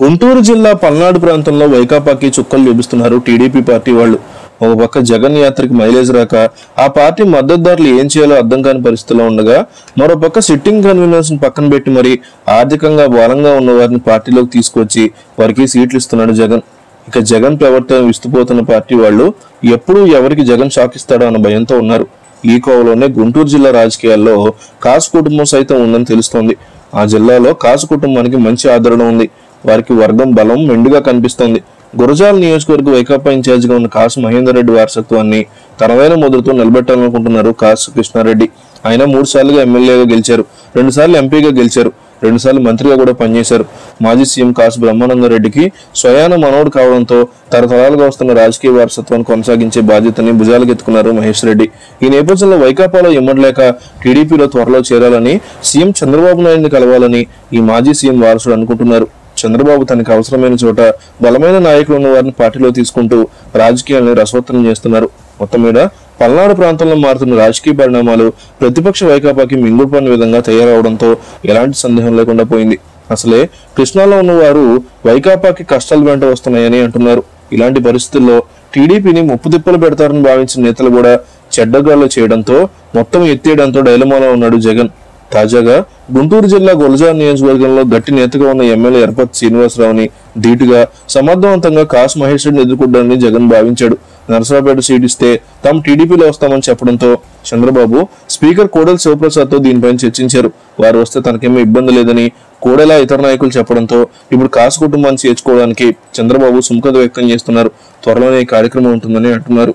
గుంటూరు జిల్లా పల్నాడు ప్రాంతంలో వైకాపాకి చుక్కలు చూపిస్తున్నారు టీడీపీ పార్టీ వాళ్ళు. ఒక పక్క జగన్ యాత్రకి మైలేజ్ రాక ఆ పార్టీ మద్దతుదారులు ఏం చేయాలో అర్థం కాని పరిస్థితిలో ఉండగా మరో పక్క సిట్టింగ్ కన్వీనర్స్ పక్కన పెట్టి మరి ఆర్థికంగా బలంగా ఉన్న వారిని పార్టీలోకి తీసుకొచ్చి వారికి సీట్లు ఇస్తున్నాడు జగన్. ఇక జగన్ ప్రవర్తన విస్తుపోతున్న పార్టీ వాళ్ళు ఎప్పుడు ఎవరికి జగన్ షాక్ ఇస్తాడో అన్న భయంతో ఉన్నారు. ఈ కోవలోనే గుంటూరు జిల్లా రాజకీయాల్లో కాసు కుటుంబం సైతం ఉందని తెలుస్తోంది. ఆ జిల్లాలో కాసు కుటుంబానికి మంచి ఆదరణ ఉంది. వారికి వర్గం బలం మెండుగా కనిపిస్తోంది. గురజాల నియోజకవర్గ వైకాపా ఇన్ఛార్జిగా ఉన్న కాసు మహేందర్ రెడ్డి వారసత్వాన్ని తనవైన ముద్రతో నిలబెట్టాలనుకుంటున్నారు కాసు కృష్ణారెడ్డి. ఆయన మూడు సార్లుగా ఎమ్మెల్యేగా గెలిచారు. రెండు సార్లు ఎంపీగా గెలిచారు. రెండు సార్లు మంత్రిగా కూడా పనిచేశారు. మాజీ సీఎం కాసు బ్రహ్మానందరెడ్డికి స్వయాన మనోడు కావడంతో తరతరాలుగా వస్తున్న రాజకీయ వారసత్వాన్ని కొనసాగించే బాధ్యతని భుజాలకెత్తుకున్నారు మహేష్ రెడ్డి. ఈ నేపథ్యంలో వైకాపాలో ఇమ్మడలేక టీడీపీలో త్వరలో చేరాలని సీఎం చంద్రబాబు నాయుడిని కలవాలని ఈ మాజీ సీఎం వారసుడు అనుకుంటున్నారు. చంద్రబాబు తనకు అవసరమైన చోట బలమైన నాయకులు ఉన్న వారిని పార్టీలో తీసుకుంటూ రాజకీయాలను రసవత్తనం చేస్తున్నారు. మొత్తం మీద పల్నాడు ప్రాంతంలో మారుతున్న రాజకీయ పరిణామాలు ప్రతిపక్ష వైకాపాకి మింగుడుపడిన విధంగా తయారవడంతో ఎలాంటి సందేహం లేకుండా పోయింది. అసలే కృష్ణాలో ఉన్న వారు వైకాపాకి కష్టాలు వెంట వస్తున్నాయని అంటున్నారు. ఇలాంటి పరిస్థితుల్లో టీడీపీని ముప్పు తిప్పలు పెడతారని భావించిన నేతలు కూడా చెడ్డగాళ్ళు చేయడంతో మొత్తం ఎత్తేయడంతో డైలమాలో ఉన్నాడు జగన్. తాజాగా గుంటూరు జిల్లా గొలజార్ నియోజకవర్గంలో గట్టి నేతగా ఉన్న ఎమ్మెల్యే ఎర్పతి శ్రీనివాసరావుని ధీటుగా సమర్థవంతంగా కాస్ మహేష్ రెడ్డిని ఎదుర్కొంటానని జగన్ భావించాడు. నరసరావుపేట సీట్ ఇస్తే తాము టీడీపీలో వస్తామని చెప్పడంతో చంద్రబాబు స్పీకర్ కోడెల శివప్రసాద్తో దీనిపైన చర్చించారు. వారు వస్తే తనకేమీ ఇబ్బంది లేదని కోడెల ఇతర నాయకులు చెప్పడంతో ఇప్పుడు కాసు కుటుంబాన్ని చేర్చుకోవడానికి చంద్రబాబు సుముఖత వ్యక్తం చేస్తున్నారు. త్వరలోనే ఈ కార్యక్రమం ఉంటుందని అంటున్నారు.